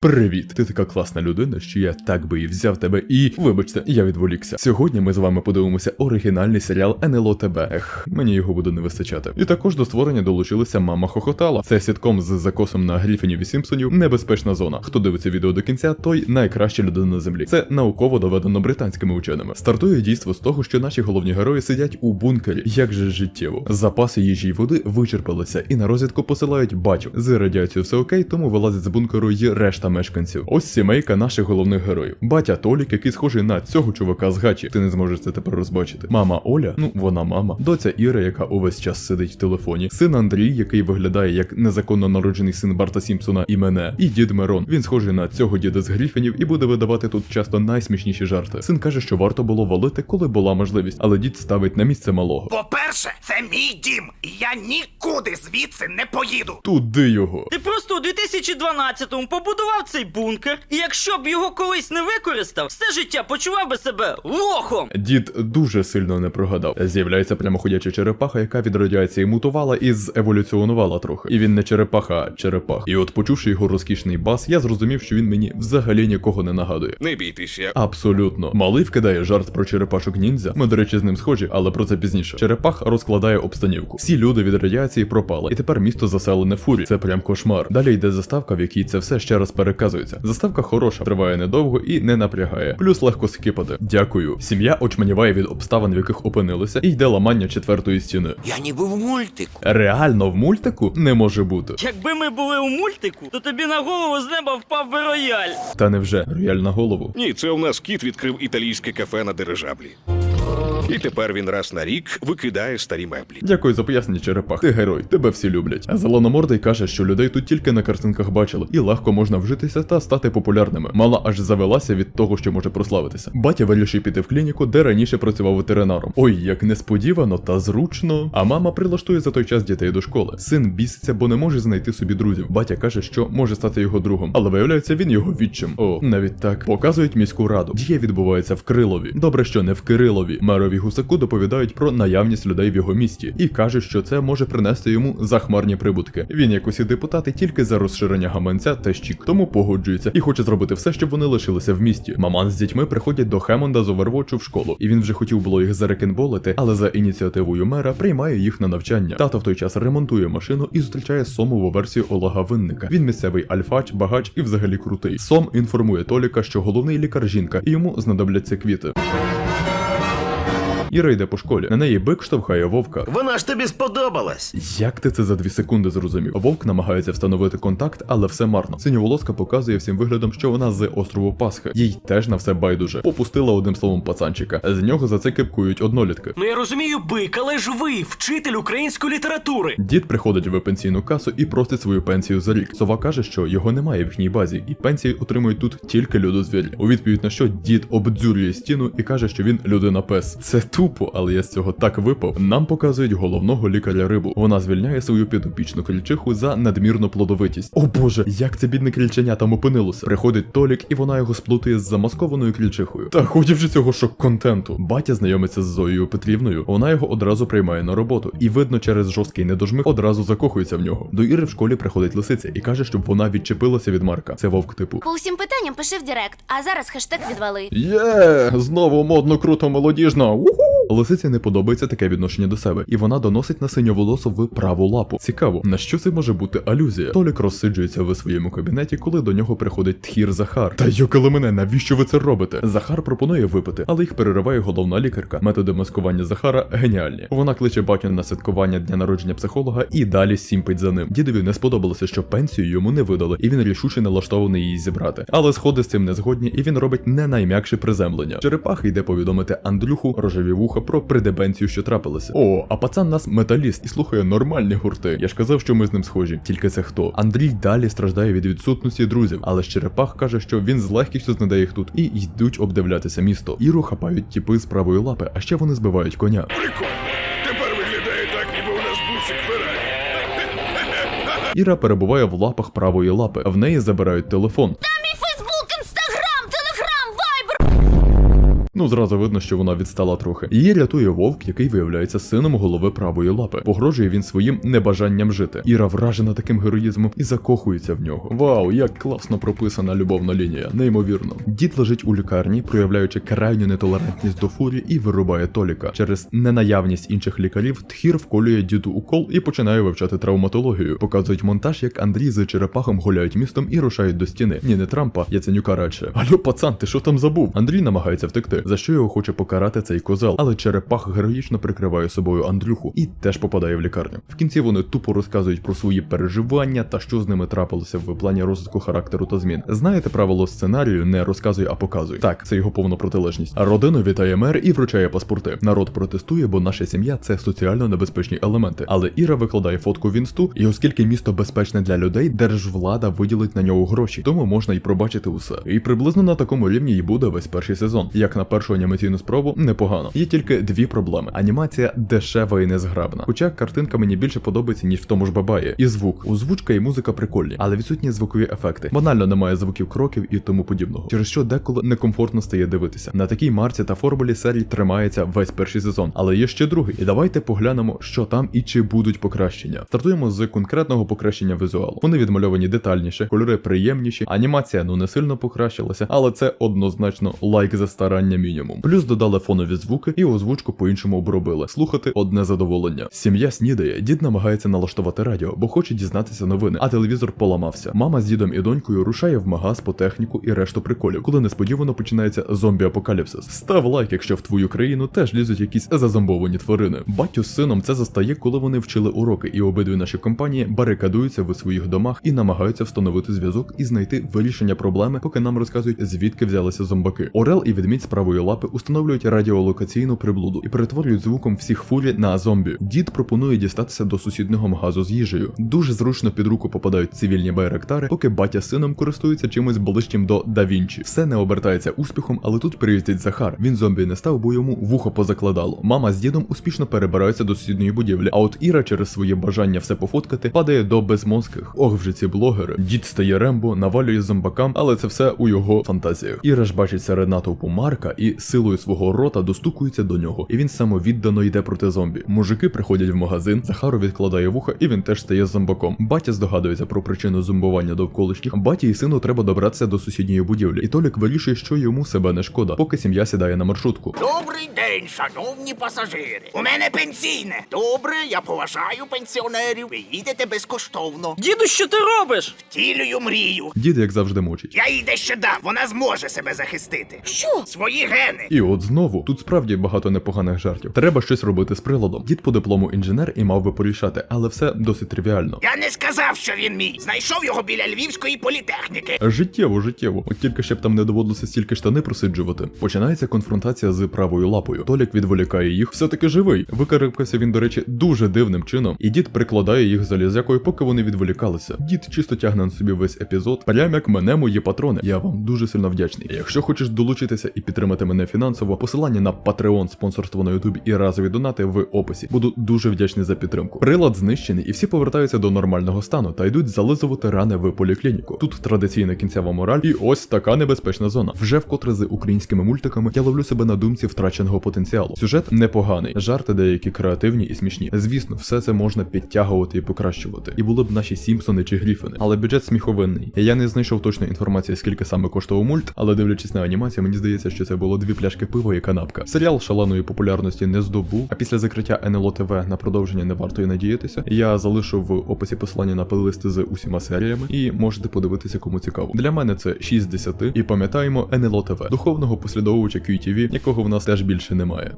Привіт, ти така класна людина, що я так би і взяв тебе і. Вибачте, я відволікся. Сьогодні ми з вами подивимося оригінальний серіал НЛО ТБ. Ех, мені його буде не вистачати. І також до створення долучилася мама Хохотала. Це сітком з закосом на Гріфінів і Сімпсонів. Небезпечна зона. Хто дивиться відео до кінця, той найкраща людина на землі. Це науково доведено британськими ученими. Стартує дійство з того, що наші головні герої сидять у бункері. Як же життєво. Запаси їжі й води вичерпалися, і на розвідку посилають батю. З радіацією все окей, тому вилазить з бункеру й решта мешканців. Ось сімейка наших головних героїв. Батя Толік, який схожий на цього чувака з гачі. Ти не зможеш це тепер розбачити. Мама Оля, ну вона мама. Доця Іра, яка увесь час сидить в телефоні. Син Андрій, який виглядає як незаконно народжений син Барта Сімпсона і мене. І дід Мирон. Він схожий на цього діда з Гріфінів і буде видавати тут часто найсмішніші жарти. Син каже, що варто було валити, коли була можливість, але дід ставить на місце малого. По-перше, це мій дім, і я нікуди звідси не поїду. Туди його. Ти просто у 2012-му побудував цей бункер, і якщо б його колись не використав, все життя почував би себе лохом. Дід дуже сильно не прогадав. З'являється прямоходяча черепаха, яка від радіації мутувала і зеволюціонувала трохи. І він не черепаха, а черепах. І от почувши його розкішний бас, я зрозумів, що він мені взагалі нікого не нагадує. Не бійтеся. Абсолютно. Малий вкидає жарт про черепашок ніндзя. Ми, до речі, з ним схожі, але про це пізніше. Черепах розкладає обстанівку. Всі люди від радіації пропали, і тепер місто заселене фурі. Це прям кошмар. Далі йде заставка, в якій це все ще раз переказується. Заставка хороша, триває недовго і не напрягає. Плюс легко скипати. Дякую. Сім'я очманіває від обставин, в яких опинилися, і йде ламання четвертої стіни. Я ніби в мультику. Реально в мультику не може бути. Якби ми були у мультику, то тобі на голову з неба впав би рояль. Та невже рояль на голову. Ні, це у нас кіт відкрив італійське кафе на дирижаблі. І тепер він раз на рік викидає старі меблі. Дякую за пояснення, черепах. Ти герой, тебе всі люблять. Зеленомордий каже, що людей тут тільки на картинках бачили, і легко можна вжитися та стати популярними. Мала аж завелася від того, що може прославитися. Батя вирішив піти в клініку, де раніше працював ветеринаром. Ой, як несподівано та зручно. А мама прилаштує за той час дітей до школи. Син біситься, бо не може знайти собі друзів. Батя каже, що може стати його другом, але виявляється, він його відчим. О, навіть так. Показують міську раду. Дія відбувається в Крилові. Добре, що не в Кирилові. Мерові гусаку доповідають про наявність людей в його місті і кажуть, що це може принести йому захмарні прибутки. Він, як усі депутати, тільки за розширення гаманця та щік, тому погоджується і хоче зробити все, щоб вони лишилися в місті. Маман з дітьми приходять до Хемонда з Овервочу в школу, і він вже хотів було їх зарекенболити, але за ініціативою мера приймає їх на навчання. Тато в той час ремонтує машину і зустрічає сомову версію Олега Винника. Він місцевий альфач, багач і взагалі крутий. Сом інформує Толіка, що головний лікар жінка, і йому знадобляться квіти. Іра йде по школі. На неї бик штовхає вовка. Вона ж тобі сподобалась. Як ти це за дві секунди зрозумів? Вовк намагається встановити контакт, але все марно. Синьоволоска показує всім виглядом, що вона з острову Пасхи. Їй теж на все байдуже. Попустила одним словом пацанчика. З нього за це кипкують однолітки. Ну я розумію бик, але ж ви, вчитель української літератури. Дід приходить в пенсійну касу і просить свою пенсію за рік. Сова каже, що його немає в їхній базі, і пенсії отримують тут тільки людозвірі. У відповідь на що дід обдзюрює стіну і каже, що він людина пес. Це тупо, але я з цього так випав. Нам показують головного лікаря рибу. Вона звільняє свою підопічну крільчиху за надмірну плодовитість. О боже, як це бідне крільченя там опинилося. Приходить Толік, і вона його сплутує з замаскованою крільчихою. Та ході вже цього шок-контенту. Батя знайомиться з Зоєю Петрівною. Вона його одразу приймає на роботу, і видно, через жорсткий недожмих одразу закохується в нього. До Іри в школі приходить лисиця і каже, щоб вона відчепилася від Марка. Це вовк типу. По усім питанням пиши в Директ, а зараз хештег відвали. Є, знову модно, круто, молодіжно. Уху! Лисиці не подобається таке відношення до себе, і вона доносить на синьоволосу в праву лапу. Цікаво, на що це може бути алюзія? Толік розсиджується в своєму кабінеті, коли до нього приходить тхір Захар. Та йокали мене, навіщо ви це робите? Захар пропонує випити, але їх перериває головна лікарка. Методи маскування Захара геніальні. Вона кличе батю на святкування дня народження психолога і далі сімпить за ним. Дідові не сподобалося, що пенсію йому не видали, і він рішуче налаштований її зібрати. Але сходи з цим не згодні, і він робить не найм'якше приземлення. Черепаха йде повідомити Андрюху рожеві вуха про придебенцію, що трапилася. О, а пацан нас металіст і слухає нормальні гурти. Я ж казав, що ми з ним схожі. Тільки це хто? Андрій далі страждає від відсутності друзів, але черепах каже, що він з легкістю знайде їх тут і йдуть обдивлятися місто. Іру хапають тіпи з правої лапи, а ще вони збивають коня. Прикольно. Тепер виглядає так, ніби у нас бусик. Іра перебуває в лапах правої лапи, а в неї забирають телефон. Ну зразу видно, що вона відстала трохи. Її рятує вовк, який виявляється сином голови правої лапи. Погрожує він своїм небажанням жити. Іра вражена таким героїзмом і закохується в нього. Вау, як класно прописана любовна лінія, неймовірно. Дід лежить у лікарні, проявляючи крайню нетолерантність до фурі, і вирубає Толіка. Через ненаявність інших лікарів Тхір вколює діду укол і починає вивчати травматологію. Показують монтаж, як Андрій з черепахом гуляють містом і рушають до стіни. Ні, не Трампа, Яценюка радше. Алло, пацан, ти що там забув? Андрій намагається втекти, за що його хоче покарати цей козел, але черепах героїчно прикриває собою Андрюху і теж попадає в лікарню. В кінці вони тупо розказують про свої переживання та що з ними трапилося в плані розвитку характеру та змін. Знаєте правило сценарію не розказуй, а показуй. Так, це його повна протилежність. Родину вітає мер і вручає паспорти. Народ протестує, бо наша сім'я це соціально небезпечні елементи. Але Іра викладає фотку в інсту, і оскільки місто безпечне для людей, держвлада виділить на нього гроші, тому можна й пробачити усе. І приблизно на такому рівні і буде весь перший сезон. Як на першу анімаційну спробу, непогано. Є тільки дві проблеми: анімація дешева і незграбна. Хоча картинка мені більше подобається, ніж в тому ж бабаї. І звук, озвучка і музика прикольні, але відсутні звукові ефекти. Банально немає звуків кроків і тому подібного. Через що деколи некомфортно стає дивитися. На такій марці та формулі серій тримається весь перший сезон, але є ще другий. І давайте поглянемо, що там і чи будуть покращення. Стартуємо з конкретного покращення візуалу. Вони відмальовані детальніше, кольори приємніші, анімація ну не сильно покращилася, але це однозначно лайк за старання мінімум. Плюс додали фонові звуки і озвучку по-іншому обробили. Слухати одне задоволення. Сім'я снідає, дід намагається налаштувати радіо, бо хоче дізнатися новини, а телевізор поламався. Мама з дідом і донькою рушає в магаз по техніку і решту приколів, коли несподівано починається зомбі-апокаліпсис. Став лайк, якщо в твою країну теж лізуть якісь зазомбовані тварини. Батю з сином це застає, коли вони вчили уроки, і обидві наші компанії барикадуються в своїх домах і намагаються встановити зв'язок і знайти вирішення проблеми, поки нам розказують, звідки взялися зомбаки. Орел і відмідь з правої лапи установлюють радіолокаційну приблуду і перетворюють звуком всіх фурі на зомбі. Дід пропонує дістатися до сусіднього магазу з їжею. Дуже зручно під руку попадають цивільні байректари, поки батя з сином користуються чимось ближчим до Да Вінчі. Все не обертається успіхом, але тут приїздить Захар. Він зомбі не став, бо йому вухо позакладало. Мама з дідом успішно перебираються до сусідньої будівлі. А от Іра через своє бажання все пофоткати падає до безмозких. Ох, вже ці блогери. Дід стає рембо, навалює зомбакам, але це все у його фантазіях. Іра ж бачить серед натовпу Марка і силою свого рота достукується до нього. І він самовіддано йде проти зомбі. Мужики приходять в магазин, Захару відкладає вуха, і він теж стає зомбаком. Батя здогадується про причину зомбування довколишніх. Баті і сину треба добратися до сусідньої будівлі. І Толік вирішує, що йому себе не шкода, поки сім'я сідає на маршрутку. Добрий день, шановні пасажири. У мене пенсійне. Добре, я поважаю пенсіонерів. Ви їдете безкоштовно. Діду, що ти робиш? Втілюю мрію. Дід, як завжди, мочить. Я їй дещо дав, вона зможе себе захистити. Що? Свої гени. І от знову тут справді багато непоганих жартів. Треба щось робити з приладом. Дід по диплому інженер і мав би порішати, але все досить тривіально. Я не сказав, що він мій. Знайшов його біля Львівської політехніки. Життєво, життєво. От тільки ще б там не доводилося стільки штани просиджувати. Починається конфронтація з правою лапою. Толік відволікає їх, все-таки живий. Викарабкався він, до речі, дуже дивним чином, і дід прикладає їх залізякою, поки вони відволікалися. Дід чисто тягне на собі весь епізод, прям як мене мої патрони. Я вам дуже сильно вдячний. Якщо хочеш долучитися і підтримати мене фінансово, посилання на Patreon, спонсорство на YouTube і разові донати в описі. Буду дуже вдячний за підтримку. Прилад знищений, і всі повертаються до нормального стану та йдуть зализувати рани в поліклініку. Тут традиційна кінцева мораль, і ось така небезпечна зона. Вже вкотре з українськими мультиками я ловлю себе на думці втраченого потенціалу. Сюжет непоганий, жарти деякі креативні і смішні. Звісно, все це можна підтягувати і покращувати. І були б наші Сімпсони чи Гріфини. Але бюджет сміховинний. Я не знайшов точної інформації, скільки саме коштував мульт, але дивлячись на анімацію, мені здається, що це було дві пляшки пива і канапка. Серіал шаленої популярності не здобув, а після закриття НЛО ТВ на продовження не варто і надіятися. Я залишу в описі посилання на плейлисти з усіма серіями, і можете подивитися, кому цікаво. Для мене це 6 з 10, і пам'ятаємо НЛО ТВ, духовного послідовувача QTV, якого в нас теж більше немає.